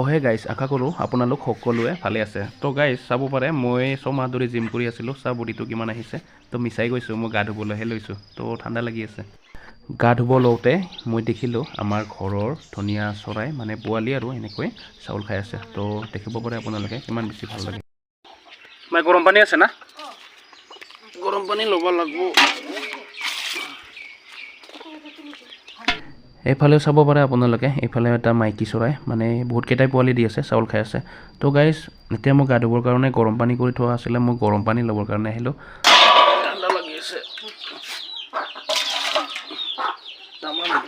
অহে গাইছ আশা কৰোঁ আপোনালোক সকলোৱে ভালে আছে। তো গাইছ চাব পাৰে মই ছমাহ ধৰি জিম কৰি আছিলোঁ চা বডিটো কিমান আহিছে তো মিছাই গৈছোঁ মই গা ধুবলৈহে লৈছোঁ তো ঠাণ্ডা লাগি আছে। গা ধুব লওঁতে মই দেখিলোঁ আমাৰ ঘৰৰ ধুনীয়া চৰাই মানে পোৱালি আৰু এনেকৈ চাউল খাই আছে তো দেখিব পাৰে আপোনালোকে কিমান বেছি ভাল লাগে। মই গৰম পানী আছে না? গৰম পানী ল'ব লাগিব। এইফালেও চাব পাৰে আপোনালোকে, এইফালে এটা মাইকী চৰাই মানে বহুতকেইটাই পোৱালি দি আছে, চাউল খাই আছে। তো গাইজ এতিয়া মই গা ধুবৰ কাৰণে গৰম পানী কৰি থোৱা আছিলে, মই গৰম পানী ল'বৰ কাৰণে আহিলোঁ। ঠাণ্ডা লাগি আছে।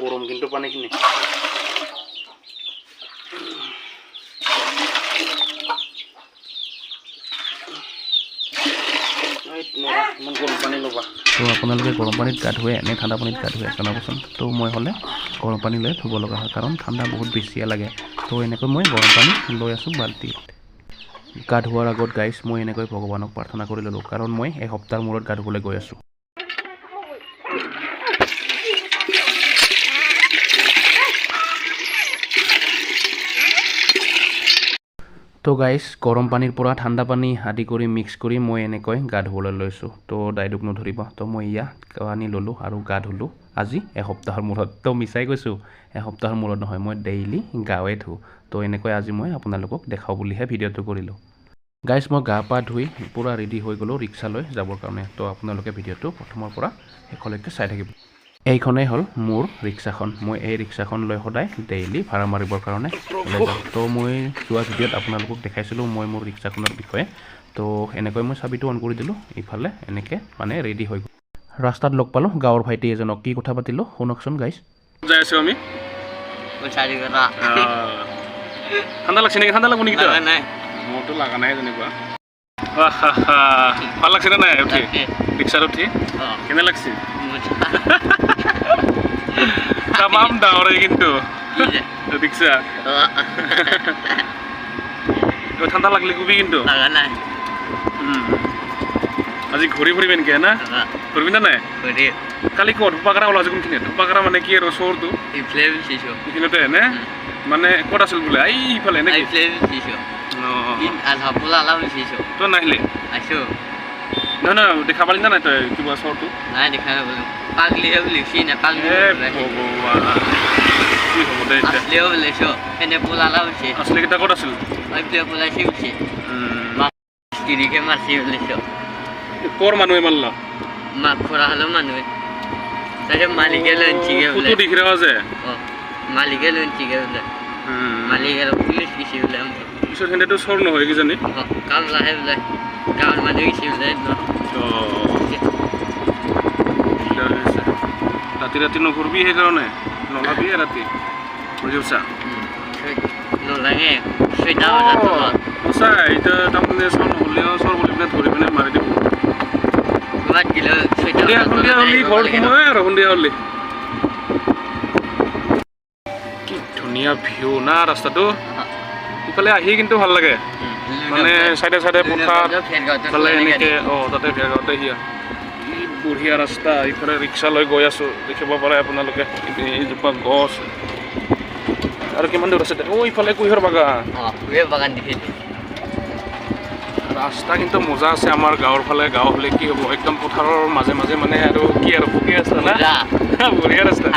গৰম কিন্তু পানীখিনি। গৰম পানী ল'বা। তো আপোনালোকে গৰম পানীত গা ধুৱে নে ঠাণ্ডা পানীত গা ধুৱে, জনাবচোন। তো মই হ'লে গৰম পানী লৈ ধুব লগা হয়, কাৰণ ঠাণ্ডা বহুত বেছিয়ে লাগে। তো এনেকৈ মই গৰম পানী লৈ আছোঁ বাল্টিত। গা ধোৱাৰ আগত গাইছ মই এনেকৈ ভগৱানক প্ৰাৰ্থনা কৰি ল'লোঁ, কাৰণ মই এসপ্তাহৰ মূৰত গা ধুবলৈ গৈ আছোঁ। তো গাইছ গৰম পানীৰ পৰা ঠাণ্ডা পানী আদি কৰি মিক্স কৰি মই এনেকৈ গা ধুবলৈ লৈছোঁ। তো দাইদুক নধৰিব। তো মই ইয়া পানী ল'লোঁ আৰু গা ধুলোঁ। আজি এসপ্তাহৰ মূৰত। তো মিছাই কৈছোঁ এসপ্তাহৰ মূৰত নহয় মই ডেইলি গাৱে ধুওঁ। তো এনেকৈ আজি মই আপোনালোকক দেখাওঁ বুলিহে ভিডিঅ'টো কৰিলোঁ। গাইছ মই গা পা ধুই পূৰা ৰেডি হৈ গ'লোঁ ৰিক্সালৈ যাবৰ কাৰণে। তো আপোনালোকে ভিডিঅ'টো প্ৰথমৰ পৰা শেষলৈকে চাই থাকিব। এইখনেই হ'ল মোৰ ৰিক্সাখন। মই এই ৰিক্সাখন লৈ সদায় ডেইলি ভাড়া মাৰিবৰ কাৰণে। ওলাই যাওঁ তো মই যোৱা ভিডিঅ'ত আপোনালোকক দেখাইছিলোঁ মই মোৰ ৰিক্সাখনৰ বিষয়ে। তো এনেকৈ মই চাবিটো অন কৰি দিলোঁ। ইফালে এনেকৈ মানে ৰেডি হৈ গ'ল। ৰাস্তাত লগ পালোঁ গাঁৱৰ ভাইটি এজনক। কি কথা পাতিলোঁ? শুনকচোন গাইছ যাই আছোঁ আমি। ঠাণ্ডা লাগছে নেকি? ঠাণ্ডা লাগব নেকি মোৰতো লগা নাই যেনেকুৱা ভালো লাগছে নে নাই উঠি? ৰিক্সাত উঠি? কেনে লাগছে? তামাম ডাঙৰে কিন্তু। তো ঠাণ্ডা লাগলে কবি কিন্তু। আজি ঘূৰি ফুৰিবি নেকি না? ঘূৰিবি না নাই? কালি ক'ত? ধোপাকাৰা ওলাইছে কোনখিনি ধোপাকাৰা মানে কি আৰু বিচাৰিছোঁ এইখিনিতে নে? মানে ক'ত আছিল বোলে? এই ইফালে নে পোলা নহয় নহয় দেখা পালি না নাই তই কিবা নাই দেখা বুলি। পাগলি এ ভগৱান কি হ'ব দে এতিয়া। আছলিও ওলাইছোঁ এনে পোলা লাভ হৈছে আচলিকেইটা ক'ত আছিল? উম। তিৰিকে মাৰছি ওলাইছোঁ ক'ৰ মানুহে মাৰলা? মাক খৰা হ'লেও মানুহে। তাৰপিছত মালিকে লৈ চিগে ফটো ওলাই যে। মালিকে লৈ চিগে ওলাই উম। মালিক পুলিচ গেছি ওলাই আমাক পিছত সিহঁতেতো চৰ নহয় কিজানি কামলাহে ওলাই গাঁৱৰ মানুহ গেছি ওলাই ন ৰাতি ৰাতি নঘূৰবি সেইকাৰণে নলাবি ৰাতি। বুজি পাইছা? নোলাগে তলত এতিয়া তাৰমানে চৰ নহ'লেও চৰ বুলি পিনে ধৰি পিনে মাৰি দিব সন্ধিয়া সন্ধিয়া হ'লি ঘৰত সোমাই আৰু সন্ধিয়া হ'লি। কি ধুনীয়া ভিউ না ৰাস্তাটো। ইফালে আহি কিন্তু ভালো লাগে। মানে চাইডে চাইডে পথাৰ ইফালে এনেকে অঁ তাতে ভেগাওঁতে সিয়া কি বঢ়িয়া ৰাস্তা ইফালে ৰিক্সা লৈ গৈ আছোঁ দেখিব পাৰে আপোনালোকে এইজোপা গছ। আৰু কিমান দূৰ আছে অঁ ইফালে কুঁহিয়াৰ বাগান। বাগান ৰাস্তা কিন্তু মজা আছে আমাৰ গাঁৱৰ ফালে গাঁও হ'লে কি হ'ব একদম পথাৰৰ মাজে মাজে মানে আৰু কি আৰু পকী ৰাস্তা না? বঢ়িয়া ৰাস্তা।